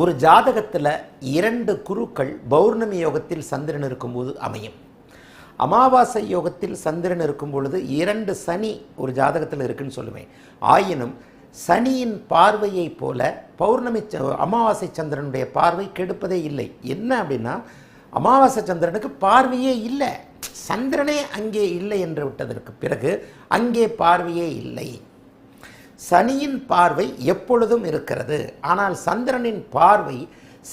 ஒரு ஜாதகத்தில் இரண்டு குருக்கள் பௌர்ணமி யோகத்தில் சந்திரன் இருக்கும்போது அமையும். அமாவாசை யோகத்தில் சந்திரன் இருக்கும் பொழுது இரண்டு சனி ஒரு ஜாதகத்தில் இருக்குன்னு சொல்லுவேன். ஆயினும் சனியின் பார்வையை போல பௌர்ணமி அமாவாசை சந்திரனுடைய பார்வை கெடுப்பதே இல்லை. என்ன அப்படின்னா அமாவாசை சந்திரனுக்கு பார்வையே இல்லை. சந்திரனே அங்கே இல்லை என்று விட்டதற்கு பிறகு அங்கே பார்வையே இல்லை. சனியின் பார்வை எப்பொழுதும் இருக்கிறது. ஆனால் சந்திரனின் பார்வை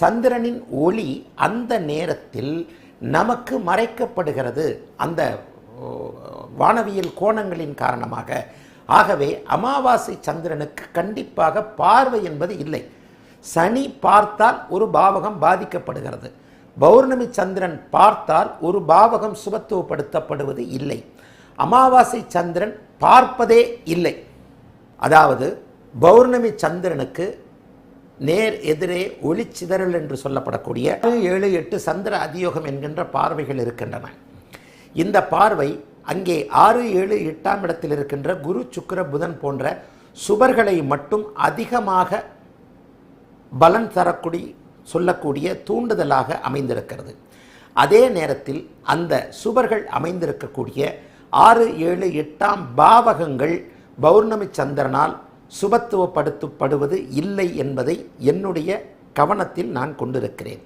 சந்திரனின் ஒளி அந்த நேரத்தில் நமக்கு மறைக்கப்படுகிறது. அந்த வானவியல் கோணங்களின் காரணமாக. ஆகவே அமாவாசை சந்திரனுக்கு கண்டிப்பாக பார்வை என்பது இல்லை. சனி பார்த்தால் ஒரு பாவகம் பாதிக்கப்படுகிறது. பௌர்ணமி சந்திரன் பார்த்தால் ஒரு பாவகம் சுபத்துவப்படுத்தப்படுவது இல்லை. அமாவாசை சந்திரன் பார்ப்பதே இல்லை. அதாவது பௌர்ணமி சந்திரனுக்கு நேர் எதிரே ஒளிச்சிதறல் என்று சொல்லப்படக்கூடிய ஏழு எட்டு சந்திர அதியோகம் என்கின்ற பார்வைகள் இருக்கின்றன. இந்த பார்வை அங்கே ஆறு ஏழு எட்டாம் இடத்தில் இருக்கின்ற குரு சுக்கர புதன் போன்ற சுபர்களை மட்டும் அதிகமாக பலன் தரக்கூடிய சொல்லக்கூடிய தூண்டுதலாக அமைந்திருக்கிறது. அதே நேரத்தில் அந்த சுபர்கள் அமைந்திருக்கக்கூடிய ஆறு ஏழு எட்டாம் பாவகங்கள் பௌர்ணமி சந்திரனால் சுபத்துவப்படுத்தப்படுவது இல்லை என்பதை என்னுடைய கவனத்தில் நான் கொண்டிருக்கிறேன்.